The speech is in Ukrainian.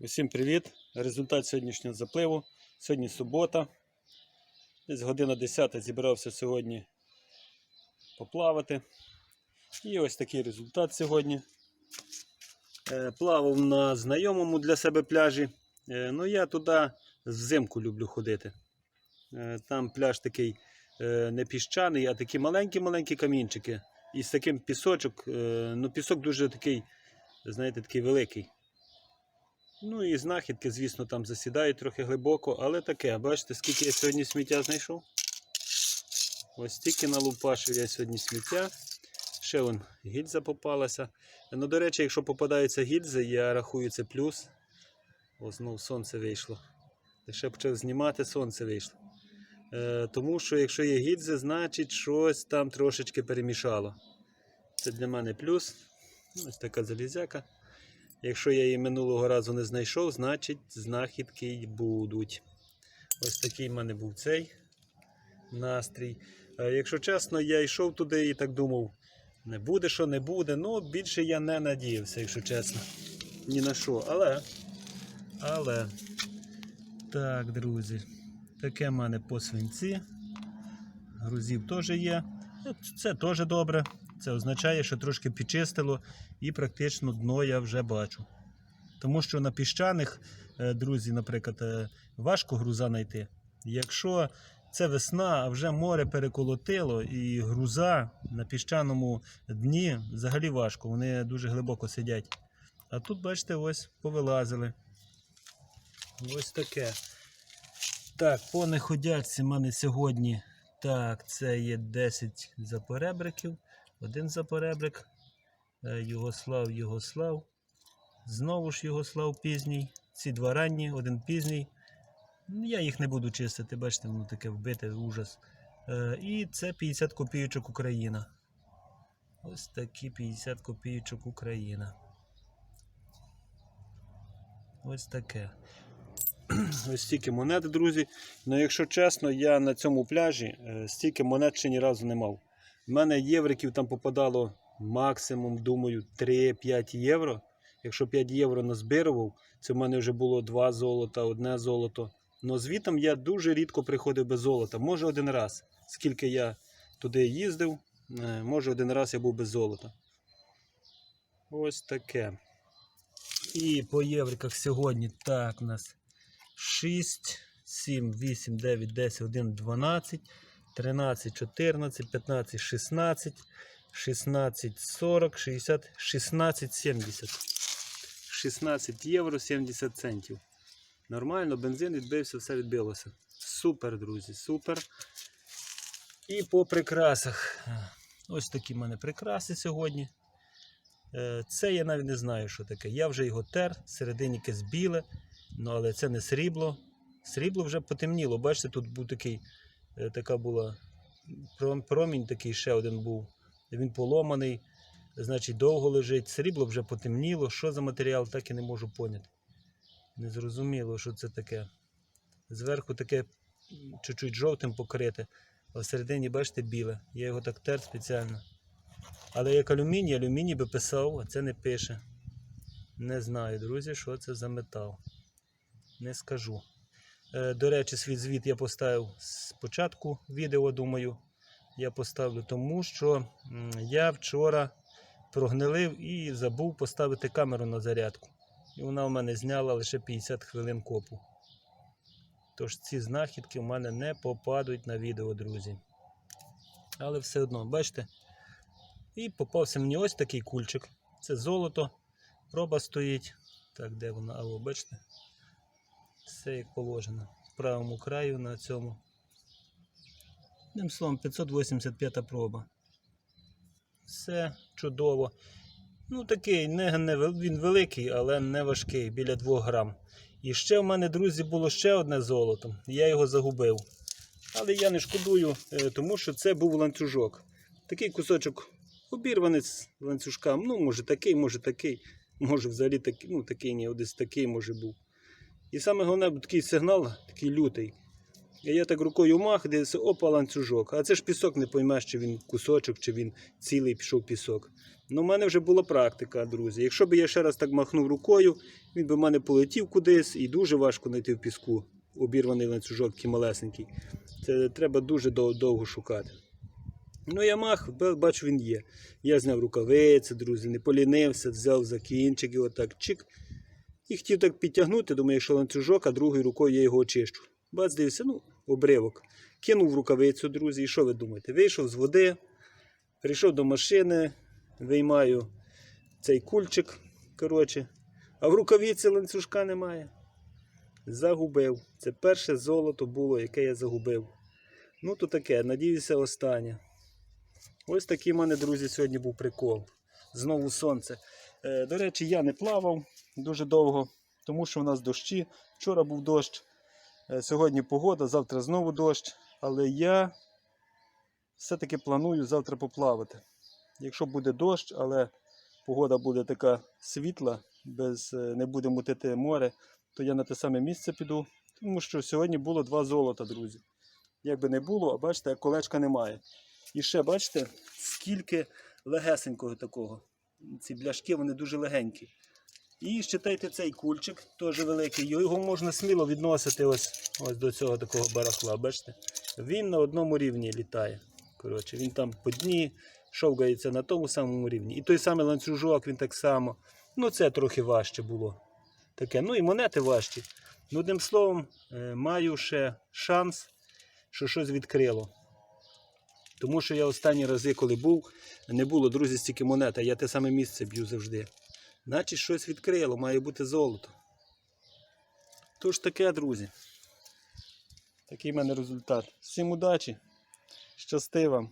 Усім привіт! Результат сьогоднішнього запливу. Сьогодні субота. Десь година 10 зібрався сьогодні поплавати. І ось такий результат сьогодні. Е, Плавав на знайомому для себе пляжі. Е, Ну я туди взимку люблю ходити. Е, Там пляж такий не піщаний, а такі маленькі-маленькі камінчики. І з таким пісочок. Ну, пісок дуже такий, знаєте, такий великий. Ну і знахідки, звісно, там засідають трохи глибоко, але таке. Бачите, скільки я сьогодні сміття знайшов? Ось стільки налупашив я сьогодні сміття. Ще вон гільза попалася. Ну, до речі, якщо попадаються гільзи, я рахую це плюс. О, знову сонце вийшло. Ще почав знімати, сонце вийшло. Е, тому що якщо є гільзи, значить щось там трошечки перемішало. Це для мене плюс. Ось така залізяка. Якщо я її минулого разу не знайшов, значить знахідки й будуть. Ось такий в мене був цей настрій. Е, Якщо чесно, я йшов туди і так думав, не буде, що не буде. Ну, більше я не надіявся, якщо чесно. Ні на що. Але. Але. Так, друзі. Таке в мене по свинці. Грузів теж є. Це теж добре. Це означає, що трошки підчистило і практично дно я вже бачу. Тому що на піщаних, е, друзі, наприклад, е, важко груза знайти. Якщо це весна, а вже море переколотило, і груза на піщаному дні взагалі важко, вони дуже глибоко сидять. А тут, бачите, ось повилазили. Ось таке. Так, по неходячці в мене сьогодні. Так, це є 10 запоребриків. Один запоребрик. Е, Югослав, Югослав. Знову ж Югослав пізній. Ці два ранні, один пізній. Ну, Я їх не буду чистити, бачите, воно таке вбите, ужас. Е, І це 50 копійочок Україна. Ось такі 50 копійочок Україна. Ось таке. Ось стільки монет, друзі. Ну, якщо чесно, я на цьому пляжі е, стільки монет ще ні разу не мав. У мене євриків там попадало максимум, думаю, 3-5 євро. Якщо 5 євро назбирував, це в мене вже було 2 золота, одне золото. Но звітом я дуже рідко приходив без золота. Може один раз, скільки я туди їздив, е, може один раз я був без золота. Ось таке. І по євриках сьогодні так у нас 6, 7, 8, 9, 10, 11, 12, 13, 14, 15, 16, 16, 40, 60, 16, 70. 16 євро 70 центів. Нормально, бензин відбився, все відбилося. Супер, друзі, супер. І по прикрасах. Ось такі в мене прикраси сьогодні. Е, Це я навіть не знаю, що таке. Я вже його тер, всередині якесь біле, ну, але це не срібло. Срібло вже потемніло. Бачите, тут був такий, така була промінь такий ще один був. Він поломаний, значить довго лежить. Срібло вже потемніло. Що за матеріал, так і не можу поняти. Не зрозуміло, що це таке. Зверху таке чуть-чуть жовтим покрите, а всередині, бачите, біле. Я його так тер спеціально. Але як алюміній, алюміній би писав, а це не пише. Не знаю, друзі, що це за метал. Не скажу. Е, До речі, свій звіт я поставив спочатку відео, думаю. Я поставлю тому, що я вчора прогнилив і забув поставити камеру на зарядку. І вона в мене зняла лише 50 хвилин копу. Тож ці знахідки в мене не попадуть на відео, друзі. Але все одно, бачите? І попався мені ось такий кульчик. Це золото. Проба стоїть. Так, де вона? А, бачите? Все як положено. В правому краю на цьому. Одним словом, 585 проба. Все чудово. Ну, такий, не, не, він великий, але не важкий, біля 2 грам. І ще в мене, друзі, було ще одне золото. Я його загубив. Але я не шкодую, е, тому що це був ланцюжок. Такий кусочок обірваний з ланцюжка. Ну, може такий, може такий. Може взагалі такий, ну такий ні, десь такий може був. І саме головне, такий сигнал, такий лютий. І я так рукою мах, дивився, опа, ланцюжок. А це ж пісок, не поймеш, чи він кусочок, чи він цілий пішов пісок. Ну, в мене вже була практика, друзі. Якщо б я ще раз так махнув рукою, він би в мене полетів кудись і дуже важко знайти в піску обірваний ланцюжок, такий малесенький. Це треба дуже довго шукати. Ну, я мах, бачу, він є. Я зняв рукавиці, друзі, не полінився, взяв за кінчик і отак чик. І хотів так підтягнути, думаю, якщо ланцюжок, а другою рукою я його очищу. Бац, дивився, ну, обривок. Кинув рукавицю, друзі, і що ви думаєте? Вийшов з води, прийшов до машини, виймаю цей кульчик, коротше, а в рукавиці ланцюжка немає. Загубив. Це перше золото було, яке я загубив. Ну, то таке, надіюся, останнє. Ось такий в мене, друзі, сьогодні був прикол. Знову сонце. Е, до речі, я не плавав дуже довго, тому що в нас дощі. Вчора був дощ, е, сьогодні погода, завтра знову дощ. Але я все-таки планую завтра поплавати. Якщо буде дощ, але погода буде така світла, без, е, не буде мутити море, то я на те саме місце піду. Тому що сьогодні було два золота, друзі. Як би не було, а бачите, колечка немає. І ще бачите, скільки легесенького такого. Ці бляшки вони дуже легенькі. І считайте цей кульчик, теж великий. Його можна сміло відносити ось, ось до цього такого барахла. Бачите? Він на одному рівні літає. Коротше, він там по дні шовгається на тому самому рівні. І той самий ланцюжок, він так само. Ну, це трохи важче було. Таке. Ну і монети важчі. Ну, одним словом, е, маю ще шанс, що щось відкрило. Тому що я останні рази, коли був, не було, друзі, стільки монет, а я те саме місце б'ю завжди. Значить, щось відкрило, має бути золото. Тож таке, друзі. Такий в мене результат. Всім удачі, щасти вам.